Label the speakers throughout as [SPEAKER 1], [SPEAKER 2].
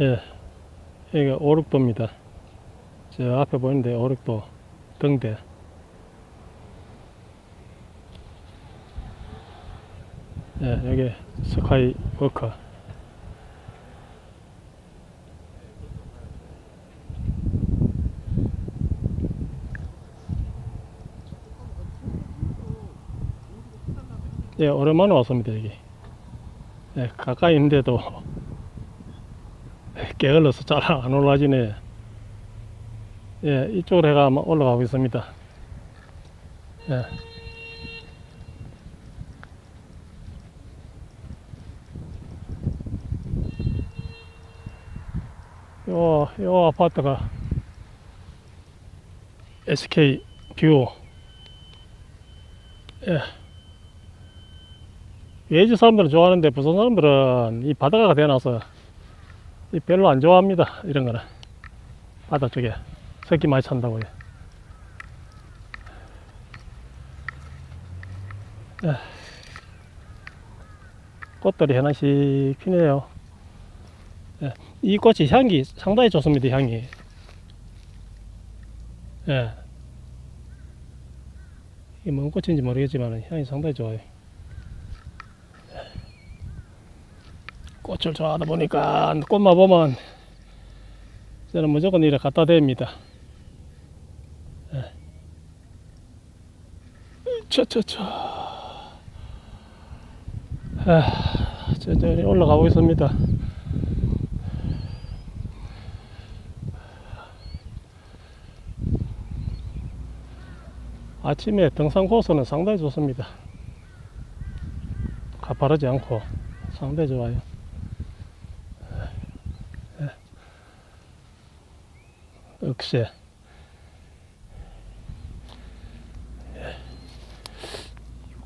[SPEAKER 1] 예, 여기가 오륙도입니다. 저 앞에 보이는데 오륙도 등대. 예, 여기 스카이 워커. 예, 오랜만에 왔습니다, 여기. 예, 가까이 있는데도 게을러서 잘 안 올라지네. 예, 이쪽으로 해가 아마 올라가고 있습니다. 예. 요, 요 아파트가 SK 뷰. 예. 외지 사람들은 좋아하는데 부산 사람들은 이 바다가 이 별로 안 좋아합니다. 이런 거는. 바다 쪽에. 새끼 많이 찬다고요. 예. 꽃들이 하나씩 피네요. 예. 이 꽃이 향기 상당히 좋습니다. 향이. 예. 이게 뭔 꽃인지 모르겠지만 향이 상당히 좋아요. 꽃을 좋아하다 보니까 꽃만 보면 저는 무조건 이래 갖다 댑니다. 예. 차차차. 아, 천천히 올라가고 있습니다. 아침에 등산 코스는 상당히 좋습니다. 가파르지 않고 상당히 좋아요. 억새.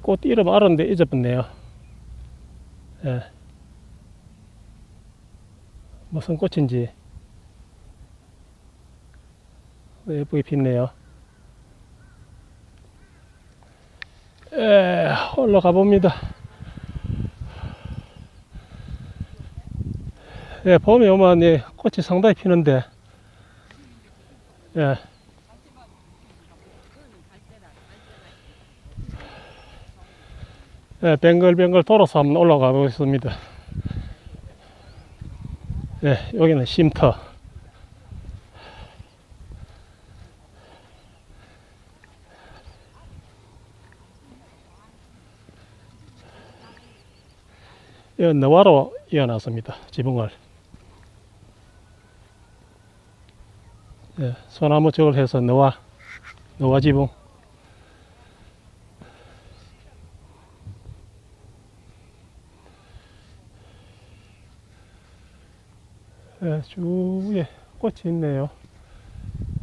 [SPEAKER 1] 꽃 이름 알았는데 잊어버렸네요. 예. 무슨 꽃인지 예쁘게 폈네요. 예, 올라가 봅니다. 예, 봄에 오면 예, 꽃이 상당히 피는데, 예. 예, 뱅글뱅글 돌아서 한번 올라가 보겠습니다. 예, 여기는 쉼터. 이 너와로 이어놨습니다. 지붕을. 예, 소나무 쪽을 해서 너와, 너와 지붕. 예, 주위에 꽃이 있네요.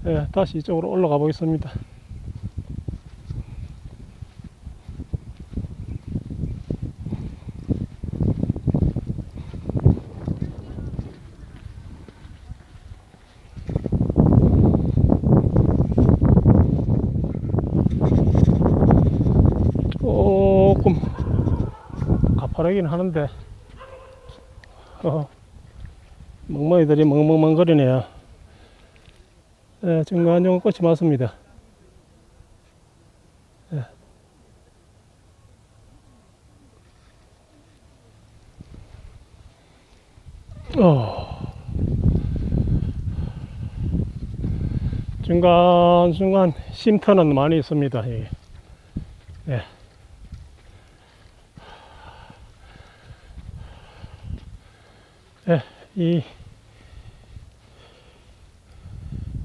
[SPEAKER 1] 예, 다시 이쪽으로 올라가 보겠습니다. 조금 가파르긴 하는데, 어, 멍멍이들이 멍멍멍거리네요. 예, 중간중간 꽃이 많습니다. 예. 어. 중간중간 쉼터는 많이 있습니다. 여기. 예. 예, 이,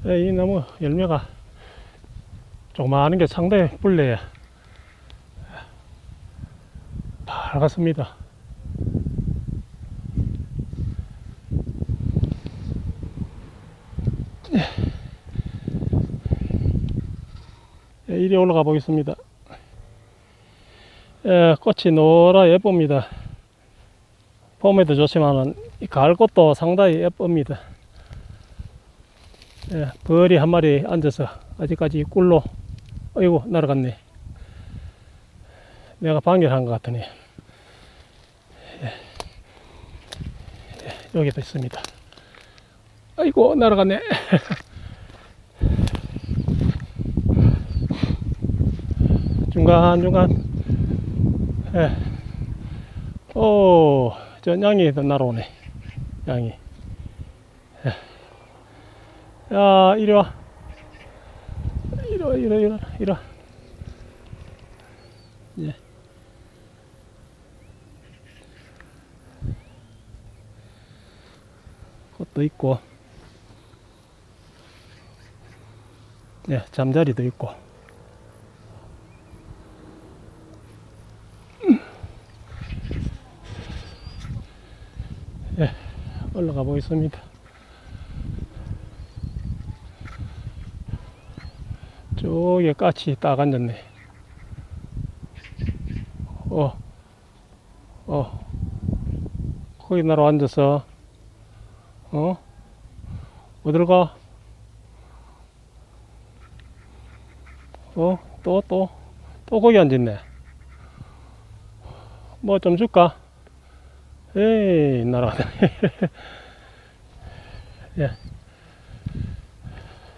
[SPEAKER 1] 예, 이 나무 열매가 조그마한 게 상당히 뿔래요. 밝았습니다. 예, 이리 올라가 보겠습니다. 예, 꽃이 노라 예쁩니다. 봄에도 좋지만은 이 가을 꽃도 상당히 예쁩니다. 예, 벌이 한 마리 앉아서 아직까지 꿀로 어이구 날아갔네. 내가 방열한 것 같으네. 예. 예, 여기도 있습니다. 아이고 날아갔네. 중간 중간. 예. 오, 저 양이 더 날아오네. 양이. 예. 야, 이리 와. 이리 와, 이리 와, 이리 와. 이리 와. 예. 것도 있고, 네, 잠자리도 있고. 예, 올라가 보겠습니다. 저기 까치 딱 앉았네. 어, 어, 거기 나로 앉아서, 어? 어딜 가? 어? 또, 또, 또 거기 앉았네. 뭐 좀 줄까? 에이, 날아가네. 예.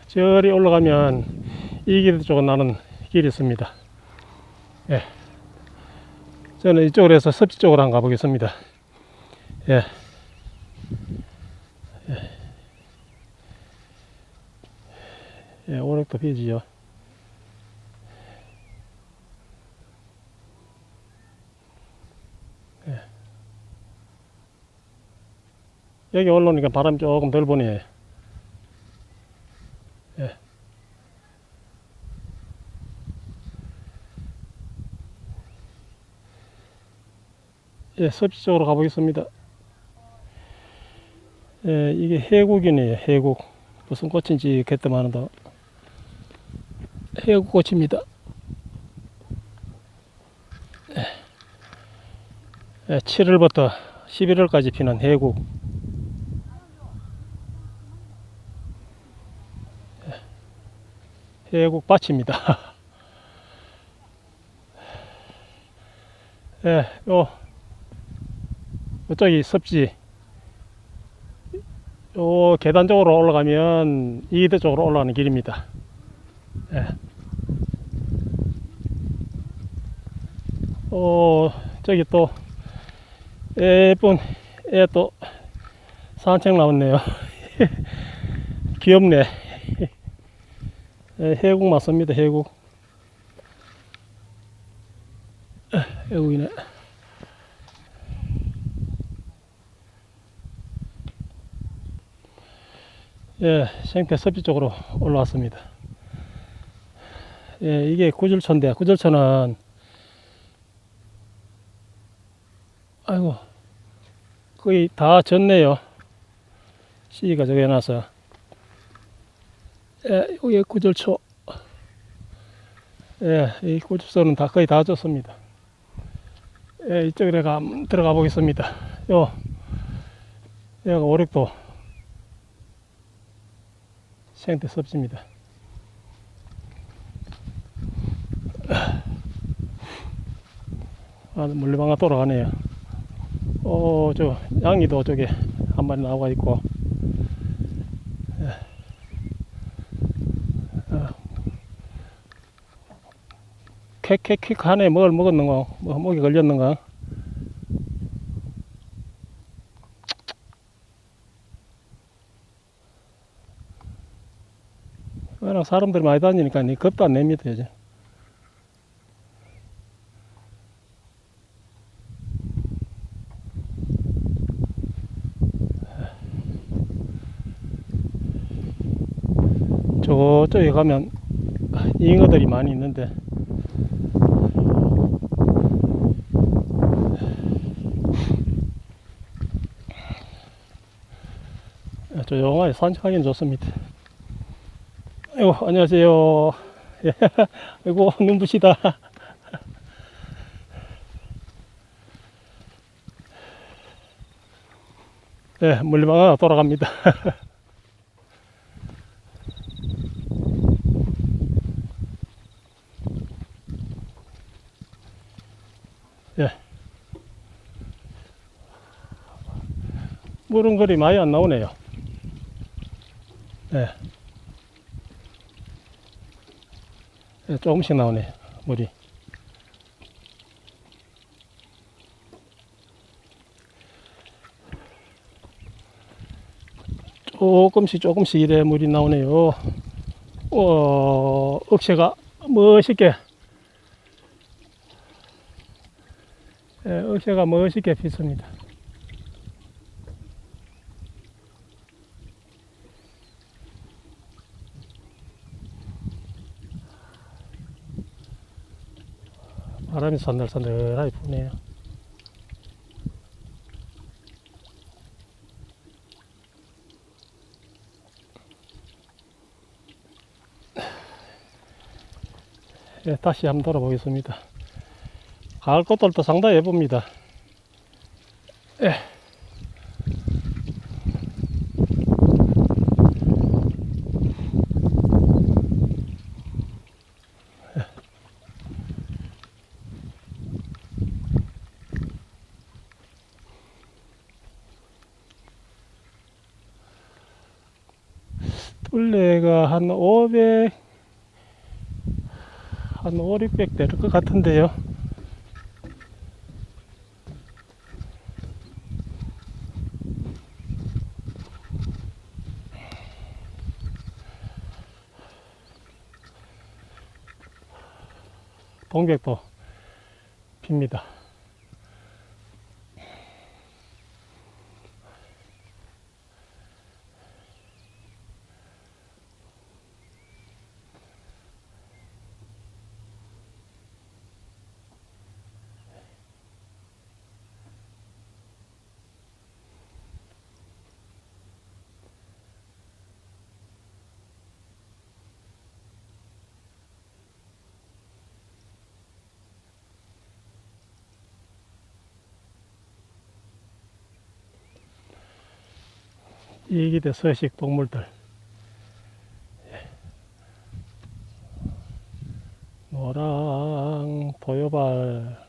[SPEAKER 1] 저리 올라가면 이 길 쪽은 나는 길이 있습니다. 예. 저는 이쪽으로 해서 섭지 쪽으로 한번 가보겠습니다. 예. 예. 예, 오락도 비지요. 여기 올라오니까 바람이 조금 덜 부네. 예. 예, 섭지 쪽으로 가보겠습니다. 예, 이게 해국이네요, 해국. 무슨 꽃인지 그때만은도 해국 꽃입니다. 예, 7월부터 11월까지 피는 해국. 해국 밭입니다. 예, 요, 이쪽이 섭지. 요 계단 쪽으로 올라가면 이대 쪽으로 올라가는 길입니다. 예. 어, 저기 또 예쁜 애또 산책 나왔네요. 귀엽네. 예, 해국 맞습니다. 해국. 에, 해국이네. 예, 생태 섭지 쪽으로 올라왔습니다. 예, 이게 구절초인데, 구절초는, 아이고, 거의 다 졌네요. 씨가 저기 해놔서. 예, 여기 구절초. 예, 이 구절초는 다 거의 다 졌습니다. 예, 이쪽으로 가, 들어가 보겠습니다. 요, 여기가 오륙도 생태 섭지입니다. 아, 물레방아 돌아가네요. 어, 저 양이도 저게 한 마리 나와 있고. 캐캐캐 하네 뭘 먹었는가? 뭐 목이 걸렸는가? 워낙 사람들 많이 다니니까 니 겁도 안 냅니다 이제. 저쪽에 가면 잉어들이 많이 있는데 조용하게 산책하기는 좋습니다. 아이고, 안녕하세요. 예, 아이고, 눈부시다. 예, 물방아 돌아갑니다. 예. 물은 그리 많이 안 나오네요. 네. 네, 조금씩 나오네, 물이. 조금씩 조금씩 이래 물이 나오네요. 어, 억새가 멋있게, 예, 억새가 멋있게 피습니다. 바람이 산들산들하게 부네요. 예, 다시 한번 돌아보겠습니다. 가을 꽃들도 상당히 예쁩니다. 예. 뿔레가 한 500, 한 5, 600 될 것 같은데요. 동백도 핍니다. 이기대 서식 동물들. 예. 노랑, 도요발,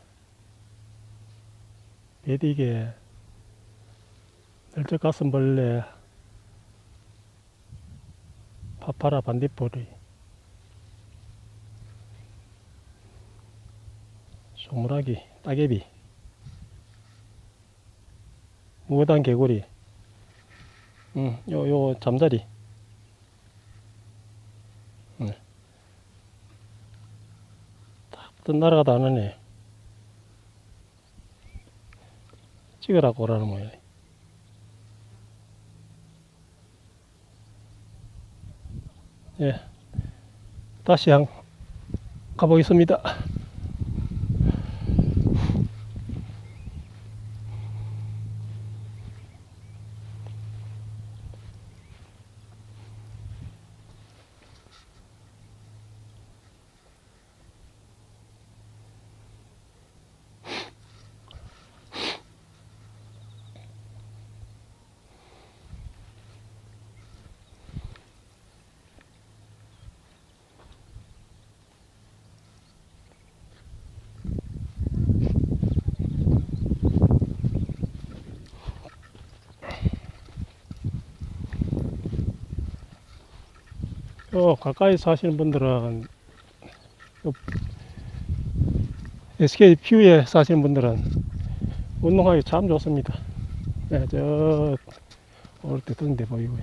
[SPEAKER 1] 베디개, 널쩍가슴벌레, 파파라 반딧불이, 소무라기, 따개비, 무단 개구리, 응, 요, 요, 잠자리. 응. 딱 붙은 날아가다 안 하네. 찍으라고 오라는 모양. 예. 다시 한, 가보겠습니다. 요 가까이 사시는 분들은 요 SK 뷰에 사시는 분들은 운동하기 참 좋습니다. 네, 저올때 뜬데 보이고.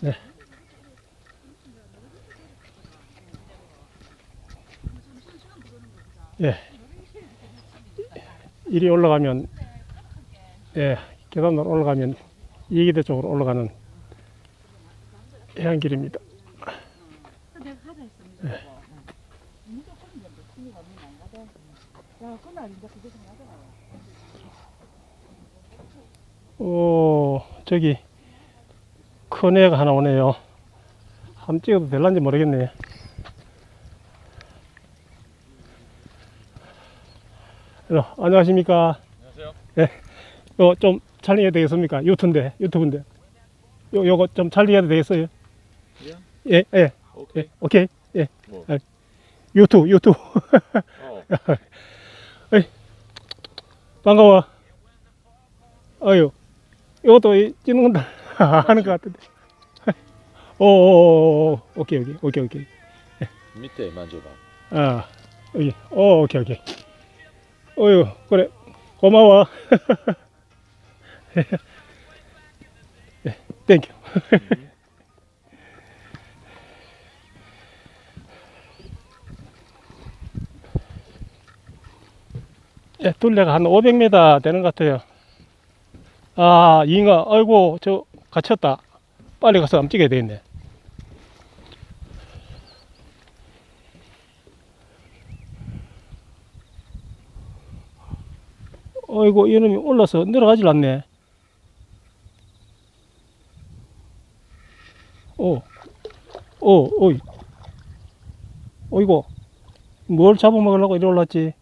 [SPEAKER 1] 네. 예. 이리 올라가면 예, 계단으로 올라가면 이기대 쪽으로 올라가는 해안길입니다. 오, 저기 큰 애가 하나 오네요. 한번 찍어도 될란지 모르겠네. 헬로, 안녕하십니까?
[SPEAKER 2] 안녕하세요.
[SPEAKER 1] 예. 이거 좀 촬영해도 되겠습니까? 유튜브인데, 유튜브인데. 요, 요거 좀 촬영해도 되겠어요?
[SPEAKER 2] 예?
[SPEAKER 1] 예, 예,
[SPEAKER 2] 오케이.
[SPEAKER 1] 예, 오케이. 예.
[SPEAKER 2] 뭐?
[SPEAKER 1] 아, 유튜브, 유튜브.
[SPEAKER 2] 어.
[SPEAKER 1] 반가워. 아유, 이것도 이- 찍는 건다 하는 것 같은데. 오오오 오케이 오케이 오케이 오케이.
[SPEAKER 2] 밑에 만져봐.
[SPEAKER 1] 아 여기 오 오케이 오케이. 어유 그래 고마워. 네, 땡 예, 둘레가 한 500m 되는 것 같아요. 아, 잉어, 아이고, 저, 갇혔다. 빨리 가서 암 찍어야 되겠네. 어이구, 이놈이 올라서 내려가질 않네. 오, 오, 오이. 어이구, 뭘 잡아먹으려고 이리 올랐지?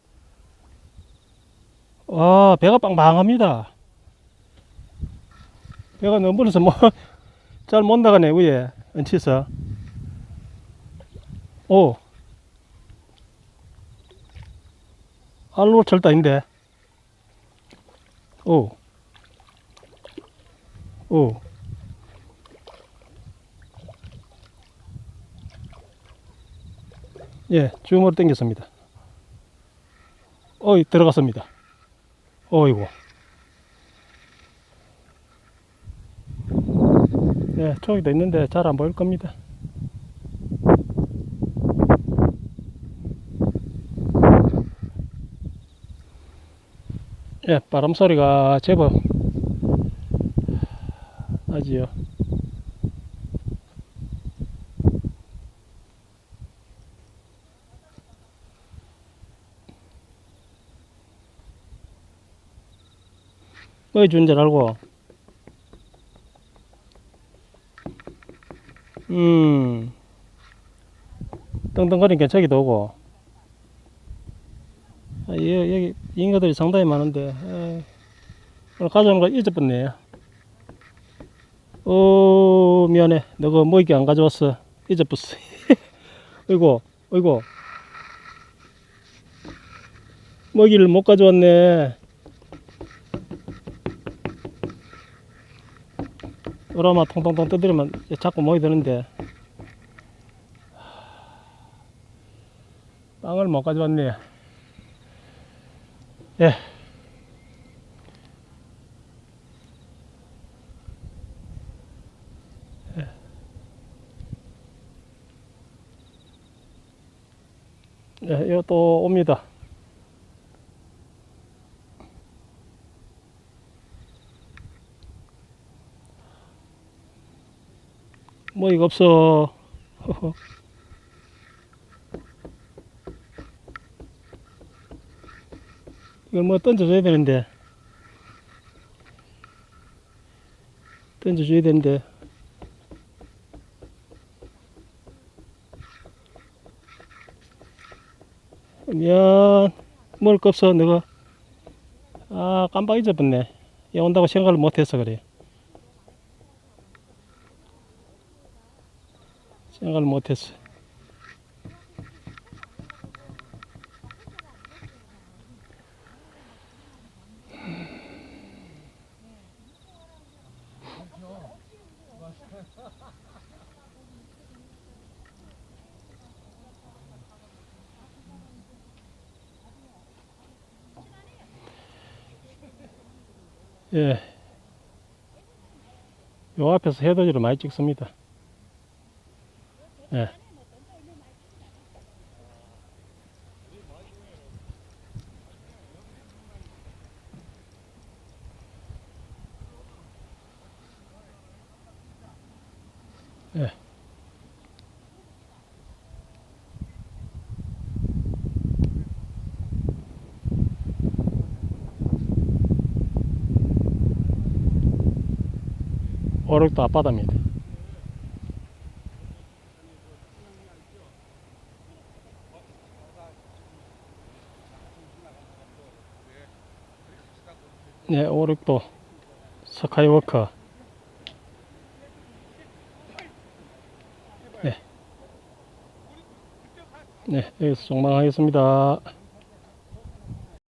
[SPEAKER 1] 와, 배가 빵빵합니다. 배가 너무 불어서 뭐, 잘 못 나가네, 위에. 얹혀서. 오. 알로 철다인데. 오. 오. 예, 줌으로 당겼습니다. 어이, 들어갔습니다. 어이구. 네, 저기도 있는데 잘 안 보일 겁니다. 예, 바람 소리가 제법 나지요. 어이 준줄 알고. 음. 떵떵거리니까 저기도 오고. 아, 여기, 여기 잉어들이 상당히 많은데, 에이, 오늘 가져오는 거 잊어버렸네. 어, 미안해. 너가 먹이기 안 가져왔어. 잊어버렸어. 어이구, 어이구. 먹이를 못 가져왔네. 으라마 통통통 떠들으면 자꾸 먹이 드는데. 빵을 못 가져왔네. 예. 예, 이거 또 옵니다. 뭐 이거 없어. 허허. 이걸 뭐 던져줘야 되는데. 던져줘야 되는데. 미안. 먹을 거 없어, 너가. 아, 깜빡 잊어버렸네. 얘 온다고 생각을 못해서 그래. 생각을 못했어. 예. 요 앞에서 해돋이를 많이 찍습니다. 예. 예. 오륙도 앞바다입니다. 네, 오륙도 스카이워커. 네. 네, 여기서 종방하겠습니다.